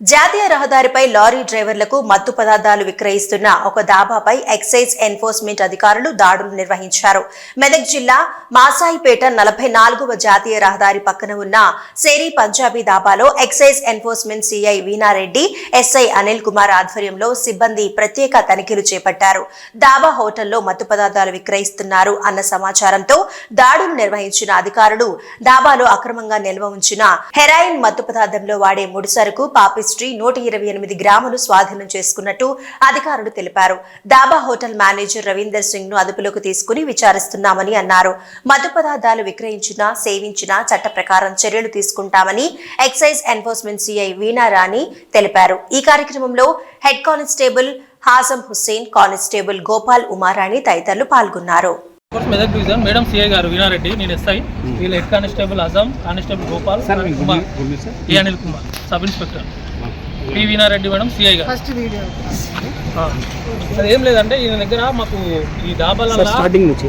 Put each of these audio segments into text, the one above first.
జాతీయ రహదారిపై లారీ డ్రైవర్లకు మత్తు పదార్థాలు విక్రయిస్తున్న ఒక దాబాపై ఎక్సైజ్ ఎన్ఫోర్స్మెంట్ అధికారులు దాడులు నిర్వహించారు. మెదక్ జిల్లా మాసాయిపేట నలభై నాలుగవ జాతీయ రహదారి పక్కన ఉన్న సేరీ Punjabi దాబాలో excise enforcement CI Veena Reddy SI Anil Kumar ఆధ్వర్యంలో సిబ్బంది ప్రత్యేక తనిఖీలు చేపట్టారు. దాబా హోటల్లో మత్తు పదార్థాలు విక్రయిస్తున్నారు అన్న సమాచారంతో దాడులు నిర్వహించిన అధికారులు దాబాలో అక్రమంగా నిల్వ ఉంచిన హెరాయిన్ మత్తు పదార్థంలో వాడే ముడిసరుకు పాపిస్ట్రీ నూట ఇరవై ఎనిమిది గ్రాములు స్వాధీనం చేసుకున్నట్టు అధికారులు తెలిపారు. దాబా హోటల్ మేనేజర్ రవీందర్ సింగ్ను అదుపులోకి తీసుకుని విచారిస్తున్నామని అన్నారు. మత్తు పదార్థాలు విక్రయించిన సేవించిన చట్ట ప్రకారం చర్యలు తీసుకుంటామని excise enforcement CI Veena Rani తెలిపారు. ఈ కార్యక్రమంలో head constable Hazam Hussain constable Gopal Umarani తదితరులు పాల్గొన్నారు. Course Medak division madam CI గారు వీణారెడ్డి నేను ఎస్ఐ వీళ్ళ head constable Azam constable Gopal Kumar A Anil Kumar sub inspector P Veena Reddy madam CI గారు. First video. ఆ. అది ఏం లేదంటే ఈయన దగ్గర మాకు ఈ డాబాలల్లా స్టార్టింగ్ నుంచి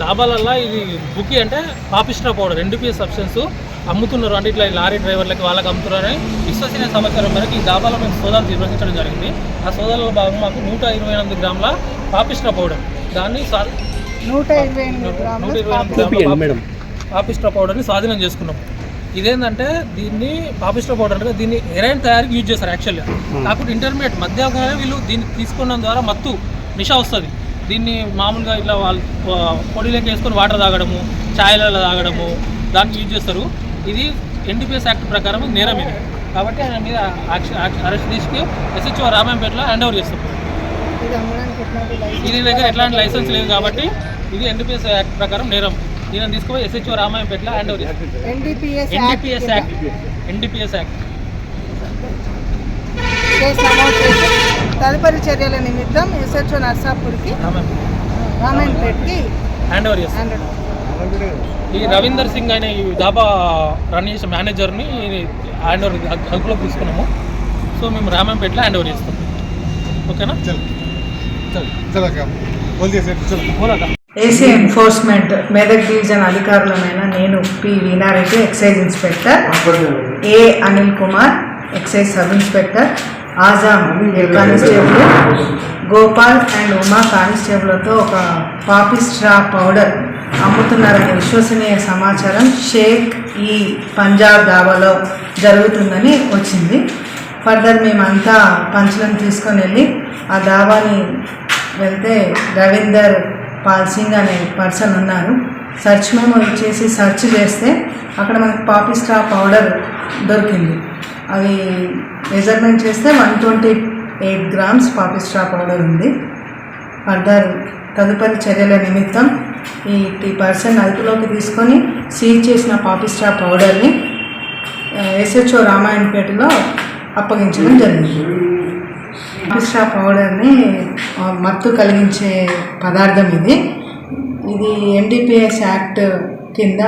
డాబాలల్లా ఇది బుకి అంటే పాపిస్ట్రా పౌడర్ ఎన్డీపీఎస్ సబ్స్టెన్స్ అమ్ముతున్నారు అంటే ఇట్లా ఈ లారీ డ్రైవర్లకి వాళ్ళకి అమ్ముతున్నారని విశ్వసనీయ సమాచారం మేరకు ఈ డాబాలో మేము సోదాలు నిర్వహించడం జరిగింది. ఆ సోదాలలో భాగంగా మాకు నూట ఇరవై ఎనిమిది గ్రాముల పాపిస్ట్రా పౌడర్. దాన్ని నూట ఇరవై ఎనిమిది పాపిస్ట్రా పౌడర్ని స్వాధీనం చేసుకున్నాం. ఇదేంటంటే దీన్ని పాపిస్ట్రా పౌడర్ అంటే దీన్ని హెరైన్ తయారీకి యూజ్ చేస్తారు యాక్చువల్గా కాకపోతే ఇంటర్మీడియట్ మధ్యాహ్నం వీళ్ళు దీన్ని తీసుకోవడం ద్వారా మత్తు నిషా వస్తుంది. దీన్ని మామూలుగా ఇట్లా వాళ్ళు పొడిలోకి వేసుకొని వాటర్ తాగడము ఛాయలలో తాగడము దానికి యూజ్ చేస్తారు. ఇది ఎన్డీపీఎస్ యాక్ట్ ప్రకారం నేరం ఇది. కాబట్టి ఆయన మీద అరెస్ట్ తీసుకు ఎస్హెచ్ఓ రామాయంపేటలో హ్యాండ్ ఓవర్ చేస్తాం ఇది దగ్గర ఎట్లాంటి లైసెన్స్ లేదు కాబట్టి ఇది ఎన్డీపీఎస్ యాక్ట్ ప్రకారం నేరం. దీనిని తీసుకుపోయి SHO రామాయంపేటలో hand over NDPS NDPS act NDPS act case నమోదు చేసి తదుపరి చర్యల నిమిత్తం ఎస్హెచ్ఓ నర్సాపూర్కి రామాయంపేట్కి హ్యాండ్ ఓవర్ చేస్తాం. ఈ రవీందర్ సింగ్ అనే ఈ డాబా రన్ చేసే మేనేజర్ని హ్యాండ్ ఓవర్ అదుపులోకి తీసుకున్నాము. సో మేము రామాయంపేటలో హ్యాండ్ ఓవర్ చేస్తాం. ఓకేనా? చలో. చలో. చలో ఏసీ ఎన్ఫోర్స్మెంట్ మెదక్ డివిజన్ అధికారులమైన నేను P Veena Reddy excise inspector A Anil Kumar excise sub inspector Azam constable Gopal and Uma కానిస్టేబుల్తో ఒక పాపిస్ట్రా పౌడర్ అమ్ముతున్నారనే విశ్వసనీయ సమాచారం షేక్ ఈ పంజాబ్ దాబాలో జరుగుతుందని వచ్చింది. ఫర్దర్ మేమంతా పంచులను తీసుకొని వెళ్ళి ఆ దాబాని వెళ్తే రవీందర్ పాల్ సింగ్ అనే పర్సన్ ఉన్నారు. సెర్చ్ మేము ఇచ్చేసి సెర్చ్ చేస్తే అక్కడ మనకి పాపిస్ట్రా పౌడర్ దొరికింది. అది మెజర్మెంట్ చేస్తే one twenty eight grams poppy straw powder ఉంది. ఫర్దర్ తదుపరి చర్యల నిమిత్తం ఈ ఈ పర్సన్ అదుపులోకి తీసుకొని సీజ్ చేసిన పాపిస్ట్రా పౌడర్ని ఎస్హెచ్ఓ రామాయణపేటలో అప్పగించడం జరిగింది. పాపిస్ట్రా పౌడర్ని మత్తు కలిగించే పదార్థం ఇది. ఇది ఎన్డీపీఎస్ యాక్ట్ కింద